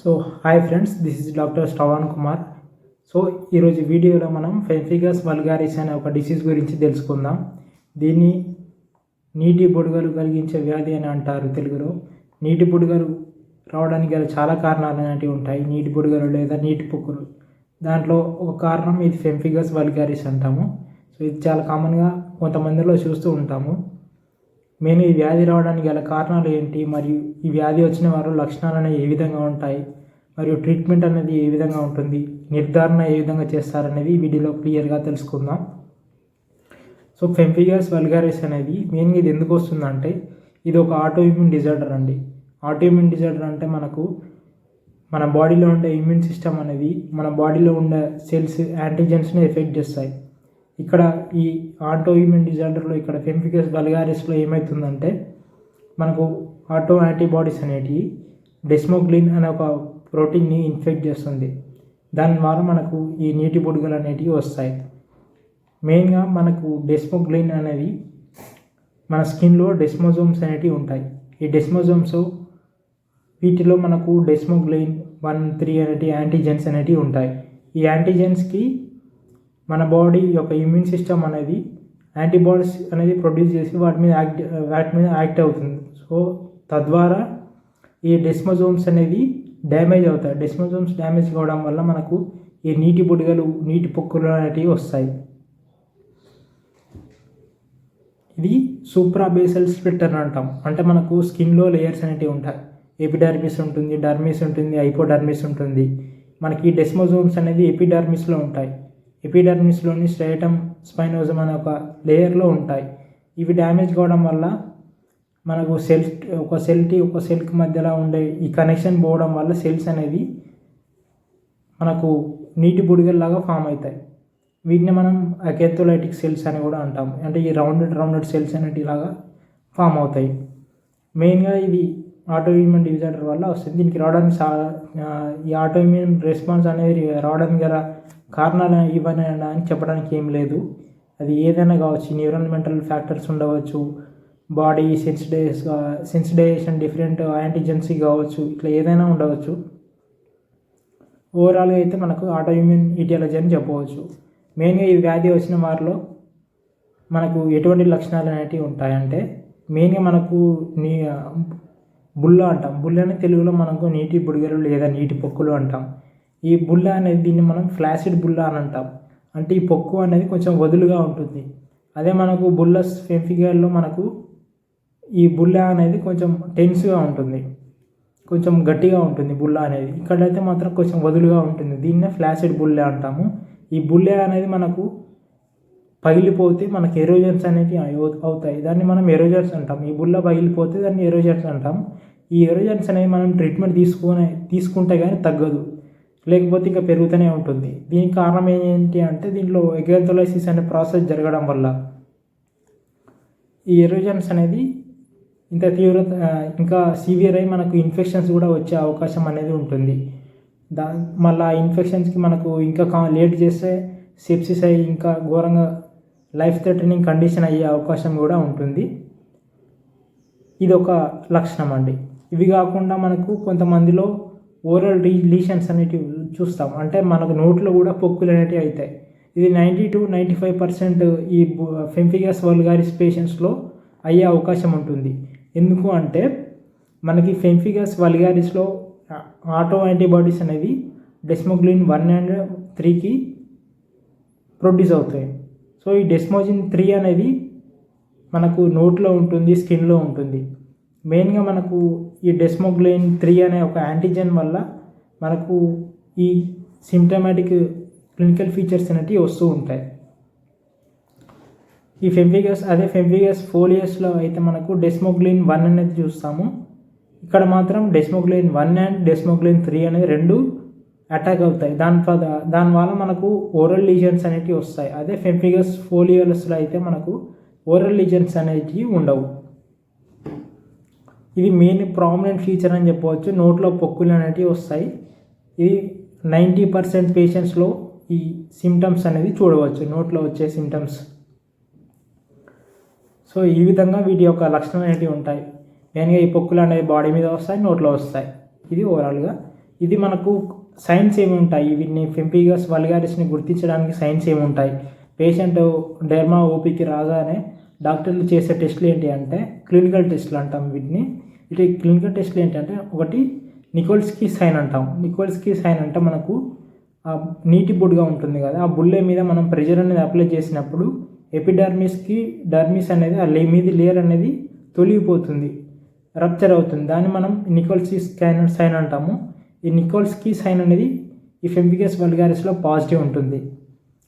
So hi friends this is doctor Shravan Kumar. So ఈరోజు వీడియోలో మనం ఫెంఫిగస్ వల్గారిస్ అనే ఒక డిసీజ్ గురించి తెలుసుకుందాం. దీన్ని నీటి బుడగలు కలిగించే వ్యాధి అని అంటారు తెలుగులో. నీటి బుడగలు రావడానికి గల చాలా కారణాలు అనేటివి ఉంటాయి. నీటి బుడగలు లేదా నీటి పుక్కులు. దాంట్లో ఒక కారణం ఇది ఫెంఫిగస్ వల్గారిస్ అంటాము. సో ఇది చాలా కామన్గా కొంతమందిలో చూస్తూ ఉంటాము. మెయిన్ ఈ వ్యాధి రావడానికి గల కారణాలు ఏంటి? మరియు ఈ వ్యాధి వచ్చిన వారు లక్షణాలు అనేవి ఏ విధంగా ఉంటాయి? మరియు ట్రీట్మెంట్ అనేది ఏ విధంగా ఉంటుంది? నిర్ధారణ ఏ విధంగా చేస్తారనేది వీడియోలో క్లియర్గా తెలుసుకుందాం. సో ఫెంఫిగర్స్ వల్గారిస్ అనేది మెయిన్గా ఇది ఎందుకు వస్తుందంటే ఇది ఒక ఆటో ఇమ్యూన్ డిజార్డర్ అండి. ఆటో ఇమ్యూన్ డిజార్డర్ అంటే మనకు మన బాడీలో ఉండే ఇమ్యూన్ సిస్టమ్ అనేది మన బాడీలో ఉండే సెల్స్ యాంటీజెన్స్ని ఎఫెక్ట్ చేస్తాయి. ఇక్కడ ఈ ఆటో ఇమ్యూన్ డిజార్డర్లో ఇక్కడ ఫెంఫికస్ వల్గారిస్లో ఏమవుతుందంటే మనకు ఆటో యాంటీబాడీస్ అనేటివి డెస్మోగ్లిన్ అనే ఒక ప్రోటీన్ని ఇన్ఫెక్ట్ చేస్తుంది. దాని ద్వారా మనకు ఈ నీటి బుడగలు అనేటివి వస్తాయి. మెయిన్గా మనకు డెస్మోగ్లిన్ అనేది మన స్కిన్లో డెస్మోజోమ్స్ అనేటివి ఉంటాయి. ఈ డెస్మోజోమ్స్ వీటిలో మనకు డెస్మోగ్లైన్ వన్ త్రీ అనేటి యాంటీజెన్స్ అనేటివి ఉంటాయి. ఈ యాంటీజెన్స్కి మన బాడీ యొక్క ఇమ్యూన్ సిస్టమ్ అనేది యాంటీబాడీస్ అనేది ప్రొడ్యూస్ చేసి వాటి మీద యాక్ట్ వాటి మీద యాక్ట్ అవుతుంది. సో తద్వారా ఈ డెస్మోజోమ్స్ అనేది డ్యామేజ్ అవుతాయి. డెస్మోజోమ్స్ డ్యామేజ్ కావడం వల్ల మనకు ఈ నీటి బుడగలు నీటి పొక్కులు అనేటివి వస్తాయి. ఇది సూప్రాబేసల్ స్ప్లిట్ అని అంటాం. అంటే మనకు స్కిన్లో లేయర్స్ అనేటివి ఉంటాయి. ఎపిడర్మిస్ ఉంటుంది డర్మిస్ ఉంటుంది హైపోడర్మిస్ ఉంటుంది. మనకి డెస్మోజోమ్స్ అనేది ఎపిడర్మిస్లో ఉంటాయి. ఎపిడర్మిస్లోని స్ట్రైటమ్ స్పైనోజం అనే ఒక లేయర్లో ఉంటాయి. ఇవి డ్యామేజ్ కావడం వల్ల మనకు సెల్ ఒక సెల్కి ఒక సెల్కి మధ్యలో ఉండే ఈ కనెక్షన్ పోవడం వల్ల సెల్స్ అనేవి మనకు నీటి బుడిగల్లాగా ఫామ్ అవుతాయి. వీటిని మనం అకెథోలైటిక్ సెల్స్ అని కూడా అంటాం. అంటే ఈ రౌండెడ్ రౌండెడ్ సెల్స్ అనేటి ఇలాగా ఫామ్ అవుతాయి. మెయిన్గా ఇది ఆటో డిజార్డర్ వల్ల వస్తుంది. దీనికి రావడానికి సా ఈ ఆటో రెస్పాన్స్ అనేది రావడానికి గల కారణాలు ఇవన్నీ అని చెప్పడానికి ఏం లేదు. అది ఏదైనా కావచ్చు ఎన్విరాన్మెంటల్ ఫ్యాక్టర్స్ ఉండవచ్చు బాడీ సెన్సిడైజ్ సెన్సిడైజేషన్ డిఫరెంట్ యాంటీజెన్సీ కావచ్చు ఇట్లా ఏదైనా ఉండవచ్చు. ఓవరాల్గా అయితే మనకు ఆటోఇమ్యూన్ ఈటియాలజీ అని చెప్పవచ్చు. మెయిన్గా ఈ వ్యాధి వచ్చిన వారిలో మనకు ఎటువంటి లక్షణాలు అనేటివి ఉంటాయంటే మెయిన్గా మనకు నీ బుల్ల అంటాం. బుల్ల అని తెలుగులో మనకు నీటి బుడిగలు లేదా నీటి పొక్కులు అంటాం. ఈ బుల్ల అనేది దీన్ని మనం ఫ్లాసిడ్ బుల్ల అని అంటాం. అంటే ఈ పొక్కు అనేది కొంచెం వదులుగా ఉంటుంది. అదే మనకు బుల్లస్ ఫెంఫిగర్లో మనకు ఈ బుల్ల అనేది కొంచెం టెన్స్గా ఉంటుంది. కొంచెం గట్టిగా ఉంటుంది బుల్ల అనేది. ఇక్కడైతే మాత్రం కొంచెం వదులుగా ఉంటుంది. దీన్నే ఫ్లాసిడ్ బుల్లె అంటాము. ఈ బుల్లె అనేది మనకు పగిలిపోతే మనకు ఎరోజన్స్ అనేవి అవుతాయి. దాన్ని మనం ఎరోజన్స్ అంటాం. ఈ బుల్ల పగిలిపోతే దాన్ని ఎరోజన్స్ అంటాం. ఈ ఎరోజన్స్ అనేవి మనం ట్రీట్మెంట్ తీసుకునే తీసుకుంటే కానీ తగ్గదు. లేకపోతే ఇంకా పెరుగుతూనే ఉంటుంది. దీనికి కారణం ఏంటి అంటే దీంట్లో ఎగర్థోలైసిస్ అనే ప్రాసెస్ జరగడం వల్ల ఈ ఎరోజన్స్ అనేది ఇంత తీవ్రత ఇంకా సివియర్ అయి మనకు ఇన్ఫెక్షన్స్ కూడా వచ్చే అవకాశం అనేది ఉంటుంది. దా మళ్ళీ ఆ ఇన్ఫెక్షన్స్కి మనకు ఇంకా కా లేట్ చేస్తే సెప్సిస్ అయ్యి ఇంకా ఘోరంగా లైఫ్ థ్రెటనింగ్ కండిషన్ అయ్యే అవకాశం కూడా ఉంటుంది. ఇది ఒక లక్షణం అండి. ఇవి కాకుండా మనకు కొంతమందిలో ఓరల్ రీ అనేటివి చూస్తాం. అంటే మనకు నోట్లో కూడా పొక్కులు అనేటివి అవుతాయి. ఇది ninety two ninety five percent ఈ ఫెంఫిగస్ వల్గారిస్ పేషెంట్స్లో అయ్యే అవకాశం ఉంటుంది. ఎందుకు అంటే మనకి ఫెంఫిగస్ వల్గారిస్లో ఆటో యాంటీబాడీస్ అనేవి డెస్మోగ్లిన్ వన్ అండ్ త్రీకి ప్రొడ్యూస్ అవుతాయి. సో ఈ డెస్మోజిన్ త్రీ అనేది మనకు నోట్లో ఉంటుంది స్కిన్లో ఉంటుంది. మెయిన్గా మనకు ఈ డెస్మోగ్లైన్ త్రీ అనే ఒక యాంటీజెన్ వల్ల మనకు ఈ సిమ్టమాటిక్ క్లినికల్ ఫీచర్స్ అనేటివి వస్తూ ఉంటాయి. ఈ ఫెంఫిగస్ అదే ఫెంఫిగస్ ఫోలియస్లో అయితే మనకు డెస్మోగ్లిన్ వన్ అనేది చూస్తాము. ఇక్కడ మాత్రం desmoglein one and desmoglein three అనేది రెండు అటాక్ అవుతాయి. దాని దానివల్ల మనకు ఓరల్ లీజన్స్ అనేటివి వస్తాయి. అదే ఫెంఫిగస్ ఫోలియోలస్లో అయితే మనకు ఓరల్ లీజన్స్ అనేటివి ఉండవు. ఇది మెయిన్ ప్రామినెంట్ ఫీచర్ అని చెప్పవచ్చు. నోట్లో పొక్కులు అనేటివి వస్తాయి. ఇది నైంటీ పర్సెంట్ పేషెంట్స్లో ఈ సిమ్టమ్స్ అనేది చూడవచ్చు. నోట్లో వచ్చే సిమ్టమ్స్ సో ఈ విధంగా వీటి యొక్క లక్షణాలు అనేవి ఉంటాయి. మెయిన్గా ఈ పొక్కులు అనేది బాడీ మీద వస్తాయి నోట్లో వస్తాయి. ఇది ఓవరాల్గా ఇది మనకు సైన్స్ ఏమి ఉంటాయి? వీటిని ఫెంపిగస్ వల్గారిస్ని గుర్తించడానికి సైన్స్ ఏమి ఉంటాయి? పేషెంట్ డెర్మా ఓపీకి రాగానే డాక్టర్లు చేసే టెస్టులు ఏంటి అంటే క్లినికల్ టెస్టులు అంటాం వీటిని. ఇటు క్లినికల్ టెస్ట్లు ఏంటంటే ఒకటి నికోల్స్కి సైన్ అంటాం. నికోల్స్కి సైన్ అంటే మనకు ఆ నీటి బుడ్గా ఉంటుంది కదా ఆ బుల్లే మీద మనం ప్రెషర్ అనేది అప్లై చేసినప్పుడు ఎపిడర్మిస్కి డర్మిస్ అనేది ఆ లే మీద లేయర్ అనేది తొలిగిపోతుంది రప్చర్ అవుతుంది. దాన్ని మనం నికోల్స్కి స్కైన్ సైన్ అంటాము. ఈ నికోల్స్కి సైన్ అనేది ఈ ఫెంపిగస్ వల్గారిస్లో పాజిటివ్ ఉంటుంది.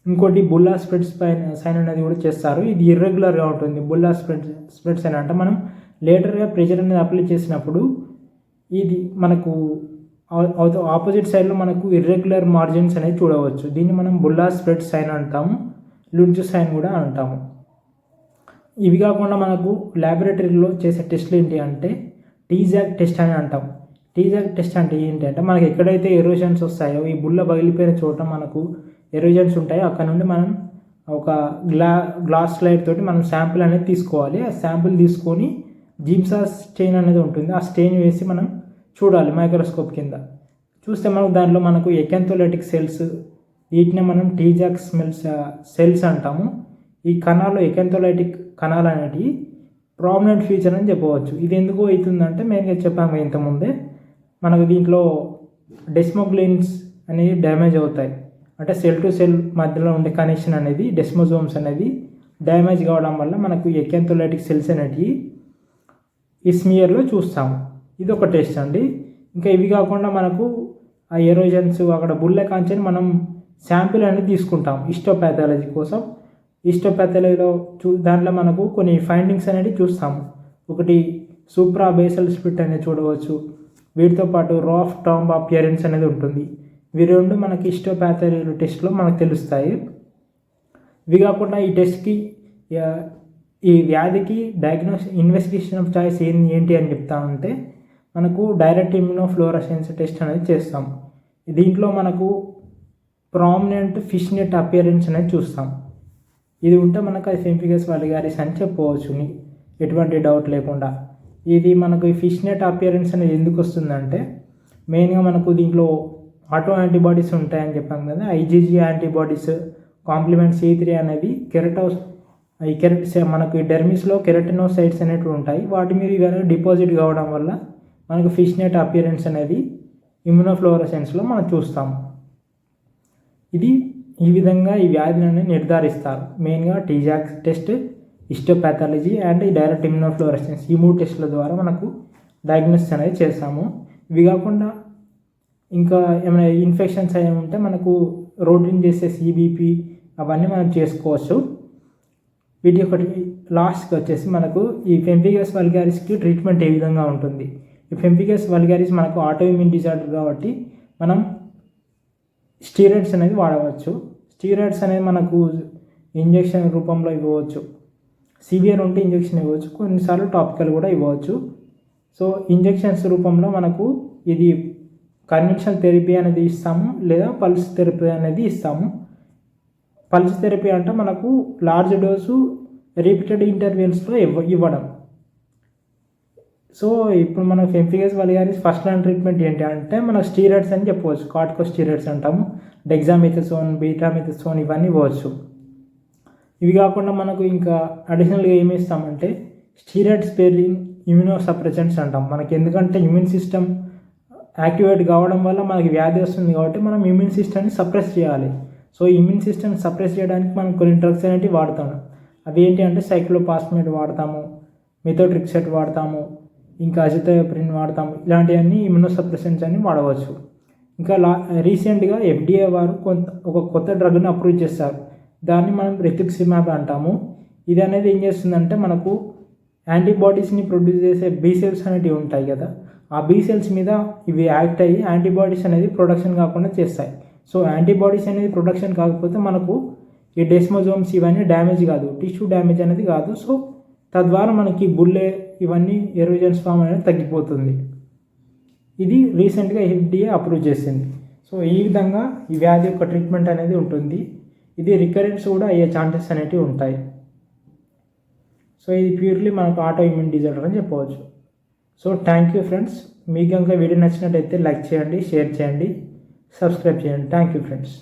ఇంకోటి బుల్లా స్ప్రెడ్స్ పైన సైన్ అనేది కూడా చేస్తారు. ఇది ఇర్రెగ్యులర్గా ఉంటుంది. బుల్లా స్ప్రెడ్ స్ప్రెడ్ సైన్ అంటే మనం లేటర్గా ప్రెషర్ అనేది అప్లై చేసినప్పుడు ఇది మనకు ఆపోజిట్ సైడ్లో మనకు ఇర్రెగ్యులర్ మార్జిన్స్ అనేది చూడవచ్చు. దీన్ని మనం బుల్లా స్ప్రెడ్ సైన్ అంటాము. లుంచు సైన్ కూడా అంటాము. ఇవి కాకుండా మనకు ల్యాబొరేటరీలో చేసే టెస్ట్లు ఏంటి అంటే టీజాక్ టెస్ట్ అని అంటాం టీజాక్ టెస్ట్ అంటే ఏంటి అంటే మనకి ఎక్కడైతే ఎరోజన్స్ వస్తాయో ఈ బుల్ల పగిలిపోయిన చోట మనకు ఎరోజన్స్ ఉంటాయో. అక్కడ నుండి మనం ఒక గ్లా గ్లాస్ స్లైడ్ తోటి మనం శాంపిల్ అనేది తీసుకోవాలి. ఆ శాంపిల్ తీసుకొని జిమ్సా స్టెయిన్ అనేది ఉంటుంది. ఆ స్టెయిన్ వేసి మనం చూడాలి మైక్రోస్కోప్ కింద. చూస్తే మనకు దాంట్లో మనకు ఎకెంథోలెటిక్ సెల్స్ వీటిని మనం టీజాక్ స్మెల్స్ సెల్స్ అంటాము. ఈ కణాలు ఎకెంథోలైటిక్ కణాలు అనేటివి ప్రామినెంట్ ఫీచర్ అని చెప్పవచ్చు. ఇది ఎందుకు అవుతుందంటే మెయిన్గా చెప్పాము ఇంతకుముందే. మనకు దీంట్లో డెస్మోగ్లిన్స్ అనేవి డ్యామేజ్ అవుతాయి. అంటే సెల్ టు సెల్ మధ్యలో ఉండే కనెక్షన్ అనేది డెస్మోజోమ్స్ అనేది డ్యామేజ్ కావడం వల్ల మనకు ఎకెంథోలైటిక్ సెల్స్ అనేటివి ఈ స్మియర్లో చూస్తాము ఇది ఒక టెస్ట్ అండి. ఇంకా ఇవి కాకుండా మనకు ఆ ఎరోజన్స్ అక్కడ బుల్ల కాంచని మనం శాంపిల్ అనేది తీసుకుంటాం ఇస్టోపాథాలజీ కోసం. ఇస్టోపాథాలజీలో చూ దాంట్లో మనకు కొన్ని ఫైండింగ్స్ అనేవి చూస్తాము. ఒకటి సూప్రా బేసల్ స్పిట్ అనేది చూడవచ్చు. వీటితో పాటు రాఫ్ టాంబ్ అపియరెన్స్ అనేది ఉంటుంది. ఇవి రెండు మనకి ఇస్టోపాథాలజీ టెస్ట్లో మనకు తెలుస్తాయి. ఇవి కాకుండా ఈ టెస్ట్కి ఈ వ్యాధికి డయాగ్నోస్ ఇన్వెస్టిగేషన్ ఆఫ్ చాయిస్ ఏంటి ఏంటి అని చెప్తా ఉంటే మనకు డైరెక్ట్ ఇమ్యూనోఫ్లోరసెన్స్ టెస్ట్ అనేది చేస్తాం. దీంట్లో మనకు ప్రామినెంట్ ఫిష్ నెట్ అపియరెన్స్ అనేది చూస్తాం. ఇది ఉంటే మనకు అది ఫెంఫిగస్ వలిగారిస్ అని చెప్పవచ్చు ఎటువంటి డౌట్ లేకుండా. ఇది మనకు ఈ ఫిష్ నెట్ అపియరెన్స్ అనేది ఎందుకు వస్తుందంటే మెయిన్గా మనకు దీంట్లో ఆటో యాంటీబాడీస్ ఉంటాయని చెప్పాం కదా IgG antibodies complement C three అనేది కెరటోస్ ఈ కెరట్ మనకు ఈ డెర్మిస్లో కెరటినోసైడ్స్ అనేవి ఉంటాయి. వాటి మీద కానీ డిపాజిట్ కావడం వల్ల మనకు ఫిష్ నెట్ అపియరెన్స్ అనేది ఇమ్యునోఫ్లోరసెన్స్లో మనం చూస్తాం. ఇది ఈ విధంగా ఈ వ్యాధిని నిర్ధారిస్తారు. మెయిన్గా Tzanck test histopathology and direct immunofluorescence ఈ మూడు టెస్టుల ద్వారా మనకు డయాగ్నోసిస్ అనేది చేస్తాము. ఇవి కాకుండా ఇంకా ఏమైనా ఇన్ఫెక్షన్స్ అయి ఉంటే మనకు రోటీన్ చేసే సిబిపి అవన్నీ మనం చేసుకోవచ్చు. వీటి ఒకటి లాస్ట్కి వచ్చేసి మనకు ఈ ఫెంపిగస్ వల్గారిస్కి ట్రీట్మెంట్ ఏ విధంగా ఉంటుంది? ఈ ఫెంపిగస్ వల్గారిస్ మనకు ఆటోఇమ్యూన్ డిజార్డర్ కాబట్టి మనం స్టీరాయిడ్స్ అనేది వాడవచ్చు. స్టీరాయిడ్స్ అనేది మనకు ఇంజెక్షన్ రూపంలో ఇవ్వవచ్చు. సివియర్ ఉంటే ఇంజెక్షన్ ఇవ్వచ్చు. కొన్నిసార్లు టాపికల్ కూడా ఇవ్వచ్చు. సో ఇంజెక్షన్స్ రూపంలో మనకు ఇది కన్వెన్షనల్ థెరపీ అనేది ఇస్తాము లేదా పల్స్ థెరపీ అనేది ఇస్తాము. పల్స్ థెరపీ అంటే మనకు లార్జ్ డోసు రిపీటెడ్ ఇంటర్వెల్స్లో ఇవ్వ ఇవ్వడం. సో ఇప్పుడు మనం pemphigus vulgaris first line treatment ఏంటి అంటే మన స్టీరాయిడ్స్ అని చెప్పవచ్చు. కార్టికో స్టీరాయిడ్స్ అంటాము. డెగ్జామిథసోన్ బీటామిథసోన్ ఇవన్నీ ఇవ్వచ్చు. ఇవి కాకుండా మనకు ఇంకా అడిషనల్గా ఏమి ఇస్తామంటే స్టీరాయిడ్ స్పేరింగ్ ఇమ్యూనో సప్రెసెంట్స్ అంటాం. మనకి ఎందుకంటే ఇమ్యూన్ సిస్టమ్ యాక్టివేట్ కావడం వల్ల మనకి వ్యాధి వస్తుంది కాబట్టి మనం ఇమ్యూన్ సిస్టమ్ని సప్రెస్ చేయాలి. సో ఇమ్యూన్ సిస్టమ్ సప్రెస్ చేయడానికి మనం కొన్ని డ్రగ్స్ అనేవి వాడతాము. అవి ఏంటి అంటే సైక్లోపాస్మేట్ వాడతాము మిథోట్రిక్సెట్ వాడతాము ఇంకా అజితోప్రిన్ వాడతాము. ఇలాంటివన్నీ ఇమ్యూనో అని వాడవచ్చు. ఇంకా లా రీసెంట్గా ఎఫ్డిఏ వారు కొంత ఒక కొత్త డ్రగ్ని అప్రూవ్ చేస్తారు దాన్ని మనం రెతిక్సిమాబ్ అంటాము. ఇది అనేది ఏం చేస్తుందంటే మనకు యాంటీబాడీస్ని ప్రొడ్యూస్ చేసే బీ సెల్స్ అనేటివి ఉంటాయి కదా ఆ బీ సెల్స్ మీద ఇవి యాక్ట్ అయ్యి యాంటీబాడీస్ అనేది ప్రొడక్షన్ కాకుండా చేస్తాయి. సో యాంటీబాడీస్ అనేది ప్రొడక్షన్ కాకపోతే మనకు ఈ డెస్మోజోమ్స్ ఇవన్నీ డ్యామేజ్ కాదు టిష్యూ డ్యామేజ్ అనేది కాదు. సో తద్వారా మనకి బుల్లే ఇవన్నీ ఎరోజన్స్ ఫామ్ అనేది తగ్గిపోతుంది. ఇది రీసెంట్గా ఎఫ్డిఏ అప్రూవ్ చేసింది. సో ఈ విధంగా ఈ వ్యాధి యొక్క ట్రీట్మెంట్ అనేది ఉంటుంది. ఇది రికరెన్స్ కూడా అయ్యే ఛాన్సెస్ అనేవి ఉంటాయి. సో ఇది ప్యూర్లీ మనకు ఆటో ఇమ్యూన్ డిజార్డర్ అని చెప్పవచ్చు. So thank you friends. మీకు కనుక వీడియో నచ్చినట్టయితే లైక్ చేయండి షేర్ చేయండి. సబ్స్క్రైబ్ చేయండి థ్యాంక్ యూ ఫ్రెండ్స్